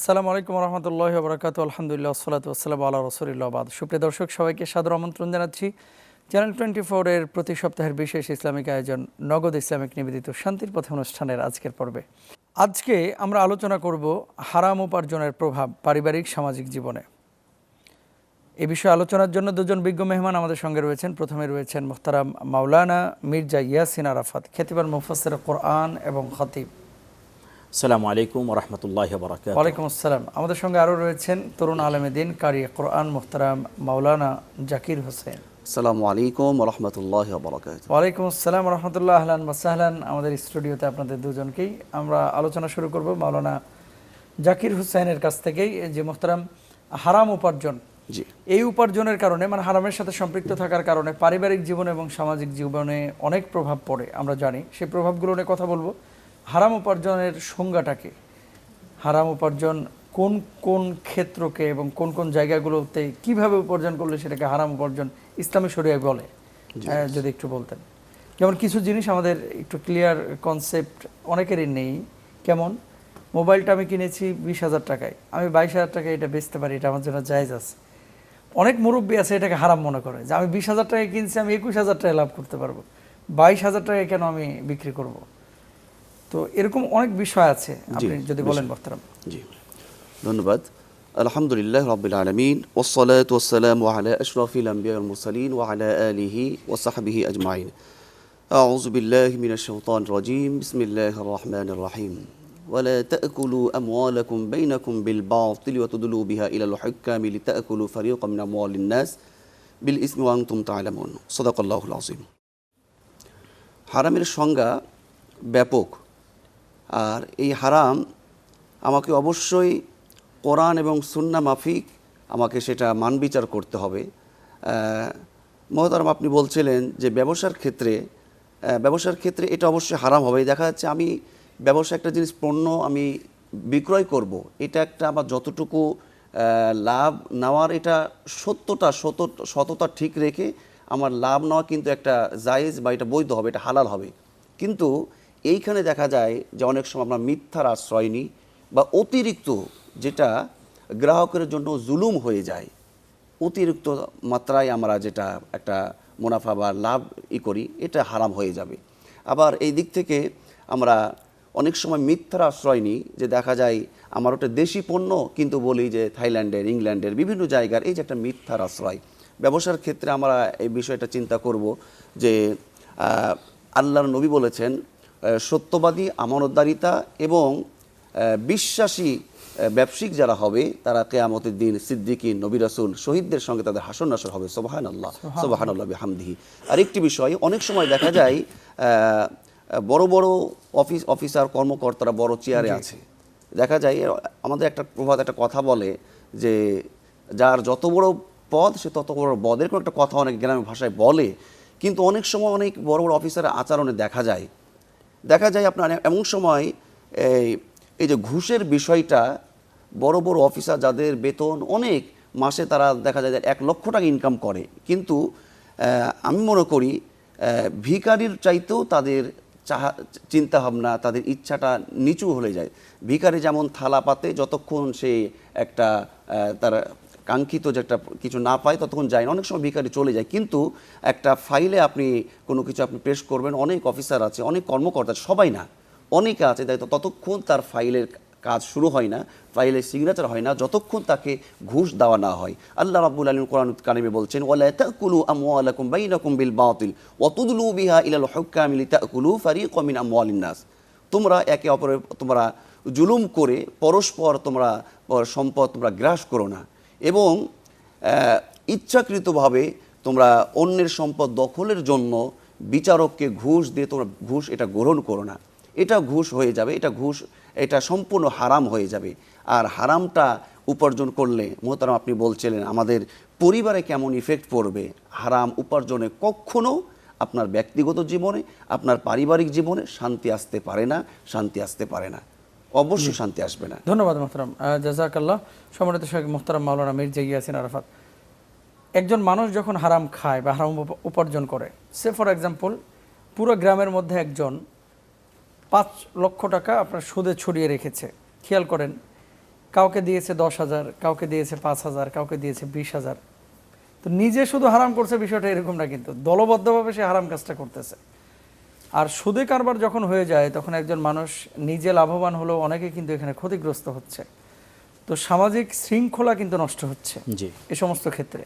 আসসালামু আলাইকুম রহমতুল্লাহ বরকাত আলহামদুলিল্লাহ সালাত আসসালাম আল্লাহ রসুলিল্লাহ বাদ। সুপ্রিয় দর্শক, সবাইকে সাদর আমন্ত্রণ জানাচ্ছি। চ্যানেল টোয়েন্টি ফোরের প্রতি সপ্তাহের বিশেষ ইসলামিক আয়োজন, নগদ ইসলামিক নিবেদিত শান্তির পথে অনুষ্ঠানের আজকের পর্বে। আজকে আমরা আলোচনা করব হারাম উপার্জনের প্রভাব পারিবারিক সামাজিক জীবনে। এ বিষয়ে আলোচনার জন্য দুজন বিজ্ঞ মেহমান আমাদের সঙ্গে রয়েছেন। প্রথমে রয়েছেন মুখতারাম মাওলানা মির্জা ইয়াসিন আরাফাত খ্যাতিবান মুফাসের কোরআন এবং খতিব। আসসালামু আলাইকুম রহমতুল্লাহ বরাকাত ওয়ালাইকুম আসসালাম। আমাদের সঙ্গে আরও রয়েছেন তরুণ আলমেদিন কারি কোরআন মুখতারাম মাওলানা জাকির হোসেন। আসসালামু আলাইকুম রহমতুল্লাহ বরকাত ওয়ালাইকুম আসসালাম রহমতুল্লাহ আহলান মাসাহলান আমাদের স্টুডিওতে আপনাদের দুজনকেই আমরা আলোচনা শুরু করব মাওলানা জাকির হোসেনের কাছ থেকেই যে মোহতারাম হারাম উপার্জন। জি। এই উপার্জনের কারণে মানে হারামের সাথে সম্পৃক্ত থাকার কারণে পারিবারিক জীবন এবং সামাজিক জীবনে অনেক প্রভাব পড়ে আমরা জানি। সেই প্রভাবগুলো নিয়ে কথা বলব। হারাম উপার্জনের সংজ্ঞাটাকে? হারাম উপার্জন কোন কোন ক্ষেত্রকে এবং কোন কোন জায়গাগুলোতে কীভাবে উপার্জন করলে সেটাকে হারাম উপার্জন ইসলামী শরিয়ায় বলে? আহ, যদি একটু বলতেন। যেমন কিছু জিনিস আমাদের একটু ক্লিয়ার কনসেপ্ট অনেকেরই নেই। কেমন? মোবাইলটা আমি কিনেছি বিশ হাজার টাকায়। আমি বাইশ হাজার টাকায় এটা বেচতে পারি এটা আমার জন্য জায়জ আছে। অনেক মুরব্বী আছে এটাকে হারাম মনে করে যে আমি বিশ হাজার টাকায় কিনছি আমি একুশ হাজার টাকায় লাভ করতে পারব। বাইশ হাজার টাকায় কেন আমি বিক্রি করব? তো এরকম অনেক বিষয় আছে আপনি যদি বলেন বর্তমান জি ধন্যবাদ আলহামদুলিল্লাহ রবিল আলমিন ওসলাত ওসালাম ওয়ালা আশরফিল আম্বিয়া মুরসালিন ওয়ালা আলিহি ওসাহাবিহি আজমাইন أعوذ بالله من الشيطان الرجيم بسم الله الرحمن الرحيم ولا تأكلوا أموالكم بينكم بالباطل وتدلوا بها إلى الحكام لتأكلوا فريقا من أموال الناس بالإثم وأنتم تعلمون صدق الله العظيم হারামের সংজ্ঞা ব্যাপক আর এই হারাম আমাকে অবশ্যই কোরআন এবং সুন্না মাফিক আমাকে সেটা মান বিচার করতে হবে। মহতারাম, আপনি বলছিলেন যে ব্যবসার ক্ষেত্রে ব্যবসার ক্ষেত্রে এটা অবশ্যই হারাম হবে। দেখা যাচ্ছে আমি ব্যবসা একটা জিনিস পণ্য আমি বিক্রয় করব, এটা একটা আমার যতটুকু লাভ নেওয়ার এটা সত্যটা, সত, সততা ঠিক রেখে আমার লাভ নেওয়া কিন্তু একটা জায়েজ বা এটা বৈধ হবে, এটা হালাল হবে। কিন্তু এইখানে দেখা যায় যে অনেক সময় আমরা মিথ্যার আশ্রয় নিই বা অতিরিক্ত যেটা গ্রাহকের জন্য জুলুম হয়ে যায়, অতিরিক্ত মাত্রায় আমরা যেটা একটা মুনাফা বা লাভ ই করি, এটা হারাম হয়ে যাবে। আবার এই দিক থেকে আমরা অনেক সময় মিথ্যার আশ্রয় নিই, যে দেখা যায় আমার ওটা দেশি পণ্য, কিন্তু বলি যে থাইল্যান্ডের, ইংল্যান্ডের, বিভিন্ন জায়গার, এই যে একটা মিথ্যার আশ্রয়। ব্যবসার ক্ষেত্রে আমরা এই বিষয়টা চিন্তা করব যে আল্লাহর নবী বলেছেন সত্যবাদী আমানতদারিতা এবং বিশ্বাসী ব্যবসায়িক যারা হবে তারা কেয়ামতের দিন সিদ্দিকী নবী রাসুল শহীদদের সঙ্গে তাদের হাসন নাসর হবে। সোবাহান আল্লাহ সোবাহান আল্লাহ হামদিহি আর একটি বিষয় অনেক সময় দেখা যায় বড় বড় অফিস অফিসার কর্মকর্তারা বড় চেয়ারে আছে। দেখা যায় আমাদের একটা প্রভাত একটা কথা বলে যে যার যত বড় পদ সে তত বড় পদ এরকম একটা কথা অনেক গ্রামের ভাষায় বলে। কিন্তু অনেক সময় অনেক বড় বড় অফিসারের আচরণে দেখা যায় দেখা যায় আপনার এমন সময় এই এই যে ঘুষের বিষয়টা বড় বড় অফিসার যাদের বেতন অনেক মাসে তারা দেখা যায় এক লক্ষ টাকা ইনকাম করে। কিন্তু আমি মনে করি আহ, ভিখারির চাইতেও তাদের চাহা চিন্তা ভাবনা তাদের ইচ্ছাটা নিচু হলে যায়। ভিখারি যেমন থালা পাতে যতক্ষণ সে একটা তার কাঙ্ক্ষিত যে একটা কিছু না পায়, ততক্ষণ যায় না। অনেক সময় ভিখারি চলে যায়, কিন্তু একটা ফাইলে আপনি কোনো কিছু আপনি পেশ করবেন, অনেক অফিসার আছে, অনেক কর্মকর্তা সবাই না। অনেকে আছে, তাই তো ততক্ষণ তার ফাইলের কাজ শুরু হয় না ফাইলের সিগনেচার হয় না, যতক্ষণ তাকে ঘুষ দেওয়া না হয়। আল্লাহ রাব্বুল আলামিন কোরআন কারিমে বলছেন, ওয়ালা তাকুলু আমওয়ালাকুম বাইনাকুম বিল বাতিল, ওয়া তুদলু বিহা ইলাল হুক্কামি লিতাকুলু ফারিকাম মিন আমওয়ালিন নাস। তোমরা একে অপরের, তোমরা জুলুম করে পরস্পর তোমরা, সম্পদ তোমরা গ্রাস করো না। এবং ইচ্ছাকৃতভাবে তোমরা অন্যের সম্পদ দখলের জন্য বিচারককে ঘুষ দিয়ে তোমরা ঘুষ এটা গ্রহণ করো না। এটা ঘুষ হয়ে যাবে, এটা ঘুষ, এটা সম্পূর্ণ হারাম হয়ে যাবে। আর হারামটা উপার্জন করলে, মোহতারাম আপনি বলছিলেন, আমাদের পরিবারে কেমন ইফেক্ট পড়বে? হারাম উপার্জনে কখনো আপনার ব্যক্তিগত জীবনে, আপনার পারিবারিক জীবনে শান্তি আসতে পারে না, শান্তি আসতে পারে না। অবশ্যই শান্তি আসবে না। ধন্যবাদ মোহতারাম। জাজাকাল্লাহ। সম্মানিত শেখ মোহতারাম, মাওলানা মির্জা ইয়াসিন আরাফাত। একজন মানুষ যখন হারাম খায় বা হারাম উপার্জন করে, সে ফর এক্সাম্পল পুরো গ্রামের মধ্যে একজন পাঁচ লক্ষ টাকা আপনার সুদে ছড়িয়ে রেখেছে। খেয়াল করেন, কাউকে দিয়েছে দশ হাজার, কাউকে দিয়েছে পাঁচ হাজার, কাউকে দিয়েছে বিশ হাজার। তো নিজে শুধু হারাম করছে বিষয়টা এরকম না কিন্তু, দলবদ্ধভাবে সে হারাম কাজটা করতেছে। আর সুদে কারবার যখন হয়ে যায় তখন একজন মানুষ নিজে লাভবান হলেও অনেকে কিন্তু এখানে ক্ষতিগ্রস্ত হচ্ছে। তো সামাজিক শৃঙ্খলা কিন্তু নষ্ট হচ্ছে জি। এ সমস্ত ক্ষেত্রে।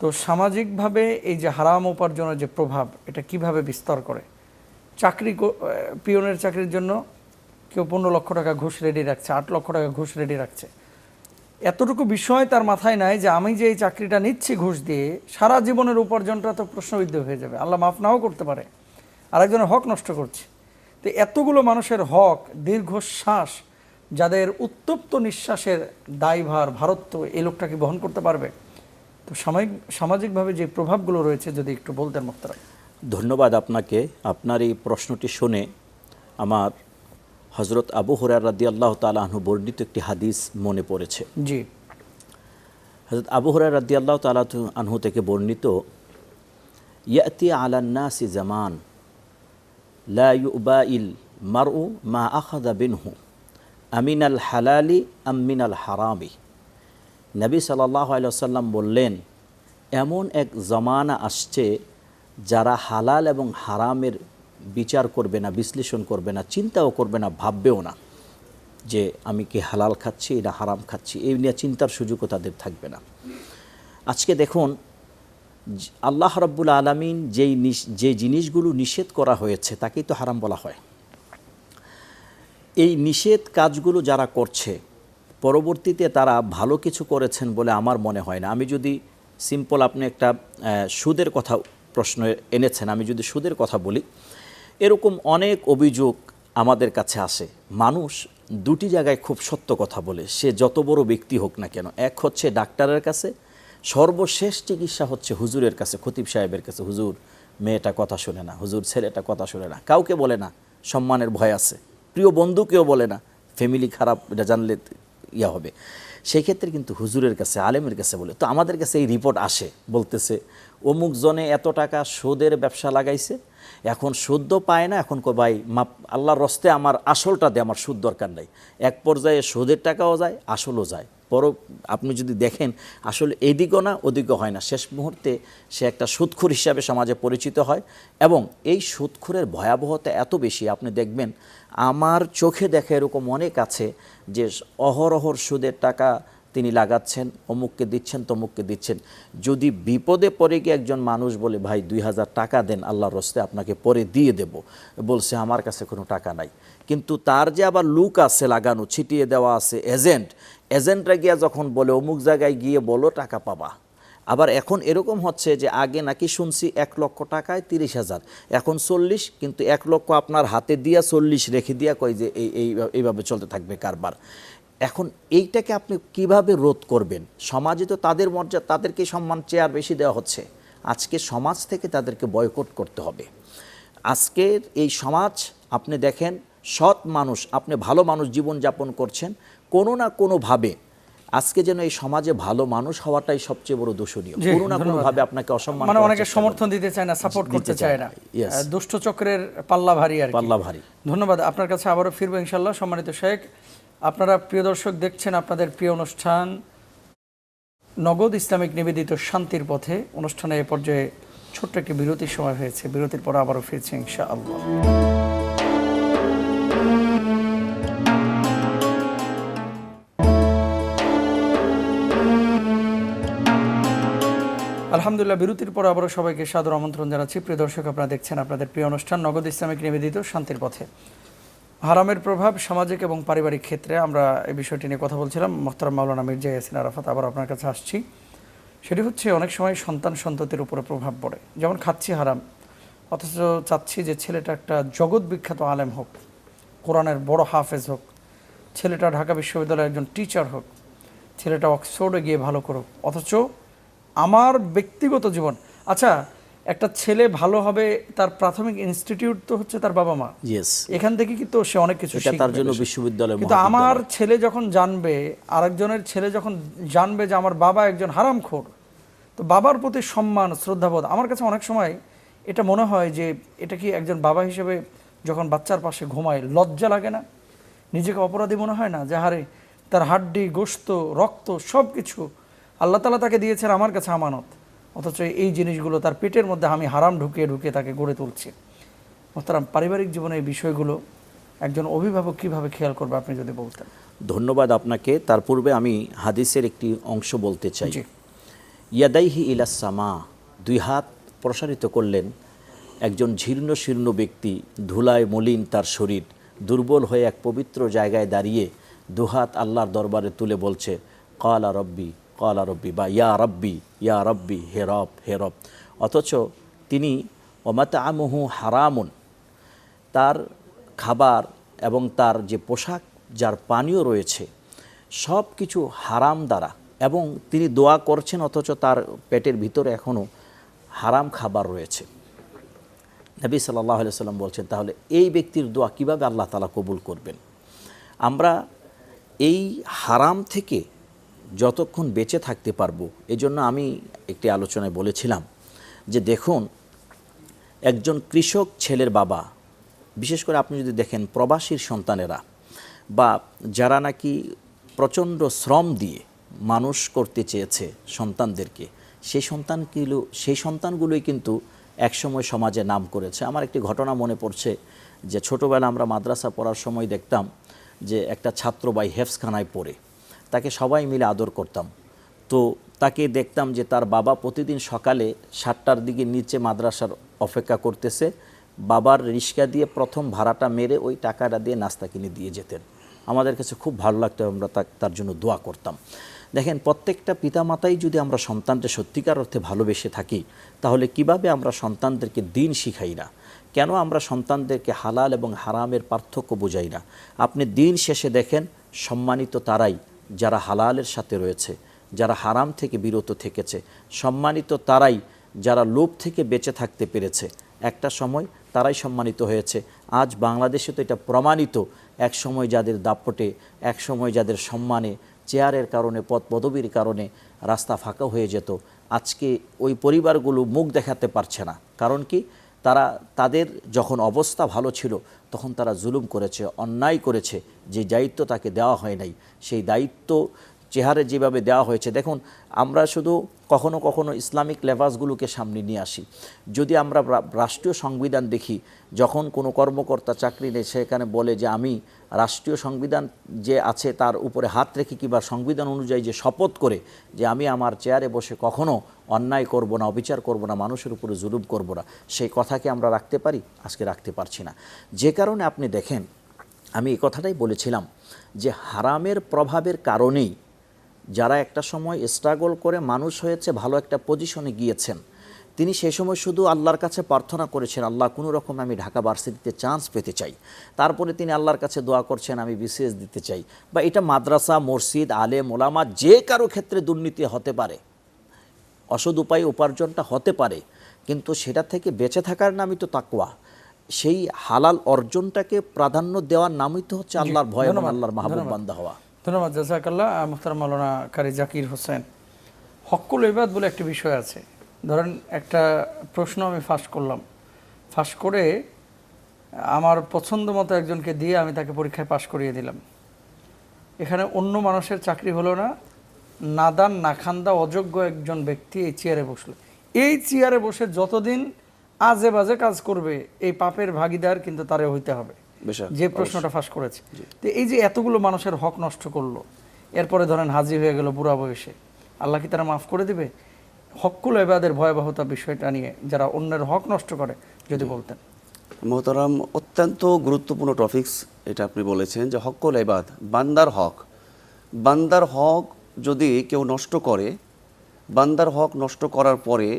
তো সামাজিকভাবে এই যে হারাম উপার্জনের যে প্রভাব এটা কীভাবে বিস্তার করে? চাকরি পিয়নের চাকরির জন্য কেউ পনেরো লক্ষ টাকা ঘুষ রেডি রাখছে আট লক্ষ টাকা ঘুষ রেডি রাখছে। এতটুকু বিষয় তার মাথায় নাই যে আমি যে এই চাকরিটা নিচ্ছি ঘুষ দিয়ে সারা জীবনের উপার্জনটা তো প্রশ্নবিদ্ধ হয়ে যাবে। আল্লাহ মাফ নাও করতে পারে। আরেকজনের হক নষ্ট করছে। তো এতগুলো মানুষের হক দীর্ঘশ্বাস যাদের উত্তপ্ত নিঃশ্বাসের দায়ভার ভারত্ব এই লোকটা কি বহন করতে পারবে। তো সামাজিক সামাজিকভাবে যে প্রভাবগুলো রয়েছে যদি একটু বলতেন মোখতারাম ধন্যবাদ আপনাকে। আপনার এই প্রশ্নটি শুনে আমার হজরত আবু হুরার রাদি আল্লাহ তালাহু বর্ণিত একটি হাদিস মনে পড়েছে। জি। হজরত আবু হুরার রাদি আল্লাহ তালাহ আনহু থেকে বর্ণিত ইয়াতি আলান্নাসি জামান। লা ইউবাইল মারউ মা আখাদা বিনহু আমিনাল হালালি আমিনাল হারামি নবী সাল্লাহ আলাইসাল্লাম বললেন, এমন এক জমানা আসছে যারা হালাল এবং হারামের বিচার করবে না, বিশ্লেষণ করবে না, চিন্তাও করবে না, ভাববেও না যে আমি কি হালাল খাচ্ছি না হারাম খাচ্ছি। এই নিয়ে চিন্তার সুযোগও তাদের থাকবে না। আজকে দেখুন আল্লাহ রব্বুল আলমিন যেই যে জিনিসগুলো নিষেধ করা হয়েছে তাকেই তো হারাম বলা হয়। এই নিষেধ কাজগুলো যারা করছে, পরবর্তীতে তারা ভালো কিছু করেছেন বলে আমার মনে হয় না। আমি যদি সিম্পল আপনি একটা সুদের কথা প্রশ্ন এনেছেন, আমি যদি সুদের কথা বলি, এরকম অনেক অভিযোগ আমাদের কাছে আসে। মানুষ দুটি জায়গায় খুব সত্য কথা বলে, সে যত বড় ব্যক্তি হোক না কেন, এক হচ্ছে ডাক্তারের কাছে সর্বশেষ চিকিৎসা হচ্ছে হুজুরের কাছে, খতিব সাহেবের কাছে। হুজুর, মেয়েটা কথা শোনে না। হুজুর, ছেলেটা কথা শোনে না। কাউকে বলে না। সম্মানের ভয় আছে। প্রিয় বন্ধুকেও বলে না। ফ্যামিলি খারাপ, এটা জানলে ইয়া হবে। সেই ক্ষেত্রে কিন্তু হুজুরের কাছে, আলেমের কাছে বলে, তো আমাদের কাছে এই রিপোর্ট আসে। বলতেছে, অমুক জনে এত টাকা সুদের ব্যবসা লাগাইছে। এখন সুদ পায় না। এখন ভাই, মাপ, আল্লাহর রস্তে আমার আসলটা দে, আমার সুদ দরকার নাই। এক পর্যায়ে সুদের টাকাও যায়, আসলও যায়। পর আপনি যদি দেখেন, আসলে এদিকও না, ওদিকও হয় না। শেষ মুহূর্তে সে একটা সুদখোর হিসাবে সমাজে পরিচিত হয় এবং এই সুদখোরের ভয়াবহতা এত বেশি, আপনি দেখবেন, আমার চোখে দেখা এরকম অনেক আছে যে অহরহর সুদের টাকা তিনি লাগাচ্ছেন, অমুককে দিচ্ছেন, তমুককে দিচ্ছেন। যদি বিপদে পড়ে গিয়ে একজন মানুষ বলে, ভাই, দুই হাজার টাকা দেন, আল্লাহর রস্তে আপনাকে পরে দিয়ে দেব। বলছে, আমার কাছে কোনো টাকা নাই। কিন্তু তার যে আবার লুক আছে লাগানো, ছিটিয়ে দেওয়া আছে এজেন্ট এজেন্টরা গিয়া যখন বলে, অমুক জায়গায় গিয়ে বলো, টাকা পাবা। আবার এখন এরকম হচ্ছে যে আগে নাকি শুনছি এক লক্ষ টাকায় তিরিশ হাজার, এখন চল্লিশ, কিন্তু এক লক্ষ আপনার হাতে দিয়া চল্লিশ রেখে দিয়া কয় যে এই এই, এইভাবে চলতে থাকবে কারবার। এখন এইটাকে আপনি কীভাবে রোধ করবেন? সমাজে তো তাদের মর্যাদা তাদেরকে সম্মান চেয়ার বেশি দেওয়া হচ্ছে। আজকে সমাজ থেকে তাদেরকে বয়কট করতে হবে। আজকের এই সমাজ, আপনি দেখেন, সৎ মানুষ, আপনি ভালো মানুষ জীবনযাপন করছেন কোনো না কোনোভাবে আজকে যেন এই সমাজে ভালো মানুষ হওয়াটাই সবচেয়ে বড় দূষণীয় কোনো না। কোনোভাবে আপনাকে অসম্মান মানে অনেকে সমর্থন দিতে চায় না সাপোর্ট করতে চায় না. দুষ্ট চক্রের পাল্লা ভারী আর কি। পাল্লা ভারী। ধন্যবাদ আপনার কাছে আবারও ফিরবো ইনশাল্লাহ সম্মানিত শেখ আপনারা প্রিয় দর্শক দেখছেন আপনাদের প্রিয় অনুষ্ঠান নগদ ইসলামিক নিবেদিত শান্তির পথে অনুষ্ঠানে এ পর্যায়ে ছোট্ট একটি বিরতির সময় হয়েছে বিরতির পর আবারও ফিরছে ইনশা আল্লাহ আলহামদুলিল্লাহ, বিরতির পর আবারও সবাইকে সাদর আমন্ত্রণ জানাচ্ছি। প্রিয় দর্শক, আপনারা দেখছেন আপনাদের প্রিয় অনুষ্ঠান, নগদ ইসলামিক নিবেদিত শান্তির পথে। হারামের প্রভাব সামাজিক এবং পারিবারিক ক্ষেত্রে আমরা এই বিষয়টি নিয়ে কথা বলছিলাম। মোহতারাম মাওলানা মির্জা ইয়াসিন আরাফাত আবার আপনার কাছে আসছি। সেটি হচ্ছে, অনেক সময় সন্তান সন্ততির উপরে প্রভাব পড়ে। যেমন খাচ্ছি হারাম, অথচ চাচ্ছি যে ছেলেটা একটা জগৎ বিখ্যাত আলেম হোক, কোরআনের বড় হাফেজ হোক, ছেলেটা ঢাকা বিশ্ববিদ্যালয়ের একজন টিচার হোক, ছেলেটা অক্সফোর্ডে গিয়ে ভালো করুক, অথচ আমার ব্যক্তিগত জীবন। আচ্ছা একটা ছেলে ভালো হবে তার প্রাথমিক ইনস্টিটিউট তো হচ্ছে তার বাবা মা। ইয়েস এখান থেকে কিন্তু সে অনেক কিছু তার জন্য বিশ্ববিদ্যালয় কিন্তু আমার ছেলে যখন জানবে আরেকজনের ছেলে যখন জানবে যে আমার বাবা একজন হারামখোর তো বাবার প্রতি সম্মান শ্রদ্ধাবোধ আমার কাছে অনেক সময় এটা মনে হয় যে এটা কি একজন বাবা হিসেবে যখন বাচ্চার পাশে ঘুমায় লজ্জা লাগে না? নিজেকে অপরাধী মনে হয় না? যে হারে তার হাড্ডি গোস্ত রক্ত সব কিছু আল্লাহ তালা তাকে দিয়েছেন আমার কাছে আমানত। অথচ এই জিনিসগুলো তার পেটের মধ্যে আমি হারাম ঢুকিয়ে ঢুকিয়ে তাকে গড়ে তুলছি। মোহতারাম পারিবারিক জীবনে এই বিষয়গুলো একজন অভিভাবক কীভাবে খেয়াল করবে আপনি যদি বলতেন? ধন্যবাদ আপনাকে। তার পূর্বে আমি হাদিসের একটি অংশ বলতে চাই। ইয়াদাইহি ইলাসামা দুই হাত প্রসারিত করলেন একজন জীর্ণ শীর্ণ ব্যক্তি ধুলায় মলিন তার শরীর দুর্বল হয়ে এক পবিত্র জায়গায় দাঁড়িয়ে দুহাত আল্লাহর দরবারে তুলে বলছে কলা রব্বি কলা রব্বি বা ইয়া রব্বি ইয়া রব্বি হে রব হে রব। অথচ তিনি ওমাতা আমহু হারামুন তার খাবার এবং তার যে পোশাক যার পানীয় রয়েছে সব কিছু হারাম দ্বারা এবং তিনি দোয়া করছেন অথচ তার পেটের ভিতরে এখনও হারাম খাবার রয়েছে। নবী সাল্লাহ সাল্লাম বলছেন, তাহলে এই ব্যক্তির দোয়া কীভাবে আল্লাহ তালা কবুল করবেন? আমরা এই হারাম থেকে যতক্ষণ বেঁচে থাকতে পারব, এজন্য আমি একটি আলোচনায় বলেছিলাম যে দেখুন, একজন কৃষক ছেলের বাবা, বিশেষ করে আপনি যদি দেখেন প্রবাসীর সন্তানেরা বা যারা নাকি প্রচণ্ড শ্রম দিয়ে মানুষ করতে চেয়েছে সন্তানদেরকে, সেই সন্তানগুলো, সেই সন্তানগুলোই কিন্তু একসময় সমাজে নাম করেছে। আমার একটি ঘটনা মনে পড়ছে যে ছোটোবেলা আমরা মাদ্রাসা পড়ার সময় দেখতাম যে একটা ছাত্র ভাই হেফসখানায় পড়ে। তাকে সবাই মিলে আদর করতাম। তো তাকে দেখতাম যে তার বাবা প্রতিদিন সকালে সাতটার দিকে নিচে মাদ্রাসার অপেক্ষা করতেছে। বাবার রিক্সা দিয়ে প্রথম ভাড়াটা মেরে ওই টাকাটা দিয়ে নাস্তা কিনে দিয়ে যেতেন। আমাদের কাছে খুব ভালো লাগতো, আমরা তার জন্য দোয়া করতাম। দেখেন, প্রত্যেকটা পিতামাতাই যদি আমরা সন্তানকে সত্যিকার অর্থে ভালোবেসে থাকি, তাহলে কীভাবে আমরা সন্তানদেরকে দিন শিখাই না? কেন আমরা সন্তানদেরকে হালাল এবং হারামের পার্থক্য বোঝাই না? আপনি দিন শেষে দেখেন, সম্মানিত তারাই যারা হালালের সাথে রয়েছে, যারা হারাম থেকে বিরত থেকেছে, সম্মানিত তারাই যারা লোভ থেকে বেঁচে থাকতে পেরেছে। একটা সময় তারাই সম্মানিত হয়েছে। আজ বাংলাদেশে তো এটা প্রমাণিত। এক সময় যাদের দাপটে, এক সময় যাদের সম্মানে, চেয়ারের কারণে, পদ পদবীর কারণে রাস্তা ফাঁকা হয়ে যেত। আজকে ওই পরিবারগুলো মুখ দেখাতে পারছে না। কারণ কি? তারা তাদের যখন অবস্থা ভালো ছিল, তখন তারা জুলুম করেছে, অন্যায় করেছে, যে দায়িত্ব তাকে দেওয়া হয় নাই। সেই দায়িত্ব চেহারে যেভাবে দেওয়া হয়েছে, দেখুন, আমরা শুধু কখনো কখনো ইসলামিক লেভাসগুলোকে সামনে নিয়ে আসি। যদি আমরা রাষ্ট্রীয় সংবিধান দেখি, যখন কোনো কর্মকর্তা চাকরি নেই সেখানে বলে যে আমি রাষ্ট্রীয় সংবিধান যে আছে, তার উপরে হাত রেখে কিংবা সংবিধান অনুযায়ী যে শপথ করে, যে আমি আমার চেয়ারে বসে কখনো অন্যায় করব না, অবিচার করব না, মানুষের উপরে জুলুম করব না, সেই কথাকে আমরা রাখতে পারি, আজকে রাখতে পারছি না। যে কারণে আপনি দেখেন, আমি এই কথাটাই বলেছিলাম যে হারামের প্রভাবের কারণেই যারা একটা সময় স্ট্রাগল করে মানুষ হয়েছে, ভালো একটা পজিশনে গিয়েছেন, তিনি সেই সময় শুধু আল্লাহর কাছে প্রার্থনা করেছেন, আল্লাহ কোনো রকম আমি ঢাকা ভার্সিটিতে চান্স পেতে চাই। তারপরে তিনি আল্লাহর কাছে দোয়া করছেন, আমি বিসিএস দিতে চাই। বা এটা মাদ্রাসা, মসজিদ আলে মোলামা যে কারও ক্ষেত্রে দুর্নীতি হতে পারে। অসৎ উপায়ে উপার্জনটা হতে পারে কিন্তু সেটা থেকে বেঁচে থাকার নামই তো তাকুয়া সেই হালাল অর্জনটাকে প্রাধান্য দেওয়ার নামই তো হচ্ছে আল্লাহর ভয় এবং আল্লাহর মাহবুব বান্দা হওয়া। ধন্যবাদ জাজাকাল্লাহ। মুখতার মাওলানা কারি জাকির হোসেন হকুল ইবাদ বলে একটি বিষয় আছে। ধরেন একটা প্রশ্ন আমি ফাঁস করলাম। ফাঁস করে আমার পছন্দ মতো একজনকে দিয়ে আমি তাকে পরীক্ষায় পাশ করিয়ে দিলাম। এখানে অন্য মানুষের চাকরি হলো না নাদান নাখান্দা অযোগ্য একজন ব্যক্তি এই চেয়ারে বসল। এই চেয়ারে বসে যতদিন আজে বাজে কাজ করবে এই পাপের ভাগিদার কিন্তু তারে হইতে হবে। যে প্রশ্নটা ফাঁস করেছে। তো এই যে এতগুলো মানুষের হক নষ্ট করল এরপরে ধরেন হাজির হয়ে গেল বুড়া বয়সে। আল্লাহ কি তারা মাফ করে দিবে? হকুল এবাদের ভয়াবহতা বিষয়টা নিয়ে যারা অন্যের হক নষ্ট করে যদি বলতেন। মোহতারাম অত্যন্ত গুরুত্বপূর্ণ টপিকস এটা আপনি বলেছেন যে হকল এবাদ বান্দার হক। বান্দার হক যদি কেউ নষ্ট করে, বান্দার হক নষ্ট করার পরে,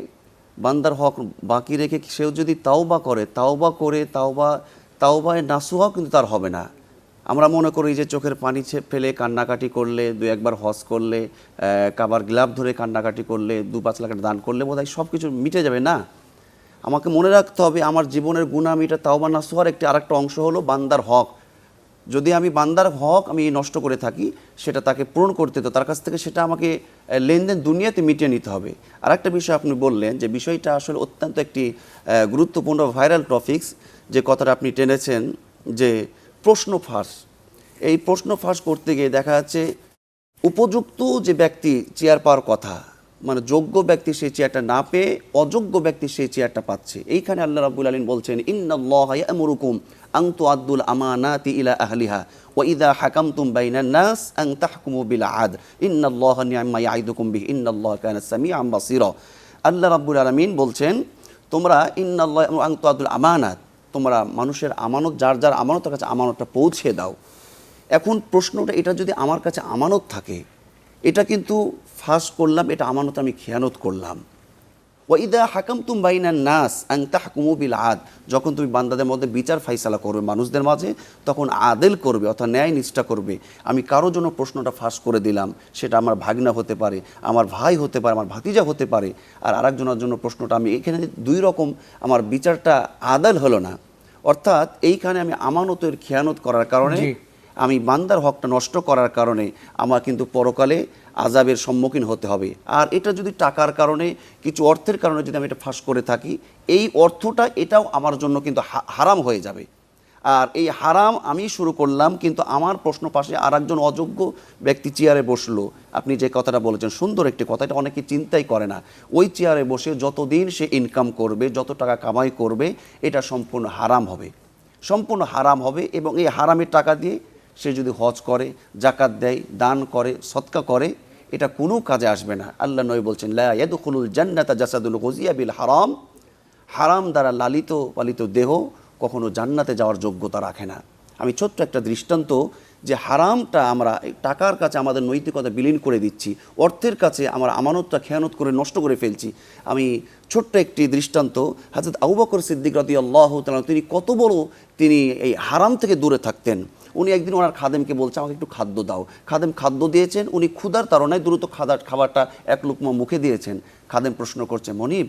বান্দার হক বাকি রেখে সেও যদি তাওবা করে তাওবা করে, তাওবা, তাওবায় নাসুহাও কিন্তু তার হবে না। আমরা মনে করি যে চোখের পানি ফেলে কান্নাকাটি করলে দু একবার হজ করলে কাবার গ্লাভ ধরে কান্নাকাটি করলে, দু পাঁচ লাখ দান করলে বোধহয় সব কিছু মিটে যাবে না? আমাকে মনে রাখতে হবে আমার জীবনের গুণামিটা তাওবা নাসুহার একটি আরেকটা অংশ হলো বান্দার হক। যদি আমি বান্দার হক আমি নষ্ট করে থাকি, সেটা তাকে পূরণ করতে, তো তার কাছ থেকে সেটা আমাকে লেনদেন দুনিয়াতে মিটিয়ে নিতে হবে। আর একটা বিষয় আপনি বললেন যে বিষয়টা আসলে অত্যন্ত একটি গুরুত্বপূর্ণ ভাইরাল টপিকস, যে কথাটা আপনি টেনেছেন যে প্রশ্ন ফাঁস। এই প্রশ্ন ফাঁস করতে গিয়ে দেখা যাচ্ছে, উপযুক্ত যে ব্যক্তি, চেয়ার পাওয়ার কথা মানে যোগ্য ব্যক্তি সেই চেয়ারটা না পেয়ে অযোগ্য ব্যক্তি সেই চেয়ারটা পাচ্ছে। এইখানে আল্লাহ রাব্বুল আলামিন বলছেন, ইন্নাল্লাহা ইয়ামুরুকুম আন তুআদ্দুল আমানাতি ইলা আহলিহা ওয়া ইযা হাকামতুম বাইনান নাস আন তাহকুমু বিল আদল। ইন্নাল্লাহা নি'মা ইয়াইদুকুম বিহি, ইন্নাল্লাহা কানা সামিআন বাসীরা। আল্লাহ রাব্বুল আলামিন বলছেন, তোমরা ইন্নাল্লাহ আন তুআদ্দুল আমানাত, তোমরা মানুষের আমানত, যার যার আমানতের কাছে আমানতটা পৌঁছে দাও। এখন প্রশ্নটা, এটা যদি আমার কাছে আমানত থাকে, এটা কিন্তু ফাঁস করলাম, এটা আমানত আমি খেয়ানত করলাম। ওয়াইদা হাকাম তুম বাইনান নাস আং তাহকুমু বিল আদ। যখন তুমি বান্দাদের মধ্যে বিচার ফাইসালা করবে, মানুষদের মাঝে, তখন আদেল করবে, অর্থাৎ ন্যায় নিষ্ঠা করবে। আমি কারোর জন্য প্রশ্নটা ফাঁস করে দিলাম, সেটা আমার ভাগনা হতে পারে, আমার ভাই হতে পারে, আমার ভাতিজা হতে পারে, আর আরেকজনের জন্য প্রশ্নটা আমি এখানে দুই রকম, আমার বিচারটা আদাল হলো না। অর্থাৎ এইখানে আমি আমানতের খেয়ানত করার কারণে। আমি বান্দার হকটা নষ্ট করার কারণে আমার কিন্তু পরকালে আজাবের সম্মুখীন হতে হবে। আর এটা যদি টাকার কারণে, কিছু অর্থের কারণে যদি আমি এটা ফাঁস করে থাকি, এই অর্থটা এটাও আমার জন্য কিন্তু হারাম হয়ে যাবে। আর এই হারাম আমি শুরু করলাম কিন্তু আমার প্রশ্ন পাশে আর একজন অযোগ্য ব্যক্তি চেয়ারে বসল। আপনি যে কথাটা বলেছেন, সুন্দর একটি কথা, এটা অনেকে চিন্তাই করে না। ওই চেয়ারে বসে যতদিন সে ইনকাম করবে, যত টাকা কামাই করবে, এটা সম্পূর্ণ হারাম হবে। সম্পূর্ণ হারাম হবে এবং এই হারামের টাকা দিয়ে সে যদি হজ করে জাকাত দেয়, দান করে সৎকা করে, এটা কোনো কাজে আসবে না। আল্লাহ নয় বলছেন, লা ইয়াদখুলুল জান্নাতা জাসাদুল গজিয়া বিল হারাম। হারাম দ্বারা লালিত, পালিত দেহ কখনো জান্নাতে যাওয়ার যোগ্যতা রাখে না। আমি ছোট্ট একটা দৃষ্টান্ত যে হারামটা আমরা টাকার কাছে আমাদের নৈতিকতা বিলীন করে দিচ্ছি, অর্থের কাছে আমরা আমানতটা, খেয়ানত করে নষ্ট করে ফেলছি। আমি ছোট্ট একটি দৃষ্টান্ত হাজরত আবু বকর সিদ্দিক রাদি আল্লাহ তিনি কত বড় তিনি এই হারাম থেকে দূরে থাকতেন। উনি একদিন ওনার খাদেমকে বলছে, আমাকে একটু খাদ্য দাও। খাদেম খাদ্য দিয়েছেন, উনি ক্ষুধার তারণায় দ্রুত খাদার খাবারটা এক লুকমা মুখে দিয়েছেন। খাদেম প্রশ্ন করছে, মনিব,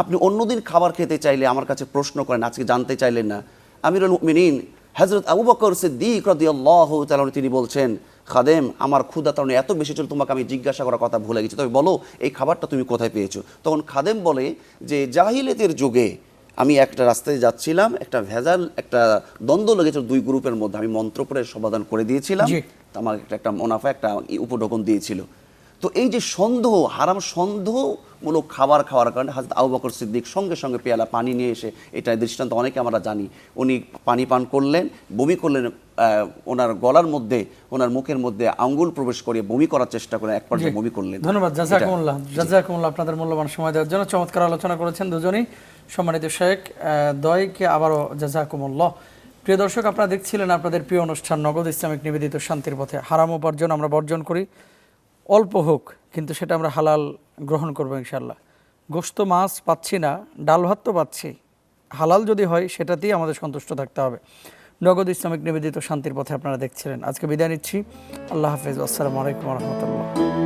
আপনি অন্যদিন খাবার খেতে চাইলে আমার কাছে প্রশ্ন করেন, আজকে জানতে চাইলেন না। আমিরুল মিনীন হজরত আবু বকর সিদ্দিক রাদিয়াল্লাহু তাআলা আনহু, তিনি বলছেন, খাদেম, আমার ক্ষুধা তাড়না এত বেশি ছিল, তোমাকে আমি জিজ্ঞাসা করার কথা ভুলে গেছি। তবে বলো, এই খাবারটা তুমি কোথায় পেয়েছ? তখন খাদেম বলে যে, জাহিলিয়াতের যুগে আমি একটা রাস্তায় যাচ্ছিলাম একটা ভেজাল একটা দ্বন্দ্ব লেগেছিল দুই গ্রুপের মধ্যে। আমি মন্ত্র পড়ে সমাধান করে দিয়েছিলাম। আমার একটা একটা মুনাফা একটা উপঢকন দিয়েছিল। তো এই যে সন্দেহ হারাম সন্দেহমূলক খাবার খাওয়ার কারণে হাজরত আবু বকর সিদ্দিক সঙ্গে সঙ্গে পেয়ালা পানি নিয়ে এসে এটা দৃষ্টান্ত অনেকে আমরা জানি উনি পানি পান করলেন বমি করলেন ওনার গলার মধ্যে ওনার মুখের মধ্যে আঙ্গুল প্রবেশ করে বমি করার চেষ্টা করে এক পর্যায়ে বমি করলেন। ধন্যবাদ জাজাকুমুল্লাহ। জাজাকুমুল্লাহ আপনাদের মূল্যবান সময় দেওয়ার জন্য চমৎকার আলোচনা করেছেন দুজনেই। সম্মানিত শেখ দয়কে আবারও জাজাকুমুল্লাহ। প্রিয় দর্শক আপনারা দেখছিলেন আপনাদের প্রিয় অনুষ্ঠান নগদ ইসলামিক নিবেদিত শান্তির পথে হারাম উপার্জন আমরা বর্জন করি। অল্প হোক, কিন্তু সেটা আমরা হালাল গ্রহণ করব ইনশাল্লাহ গোস্ত মাছ পাচ্ছি না, ডাল ভাত তো পাচ্ছি। হালাল যদি হয়, সেটাতেই আমাদের সন্তুষ্ট থাকতে হবে। নগদ ইসলামিক নিবেদিত শান্তির পথে আপনারা দেখছিলেন। আজকে বিদায় নিচ্ছি। আল্লাহ হাফিজ। আসসালামু আলাইকুম রহমতুল্লাহ।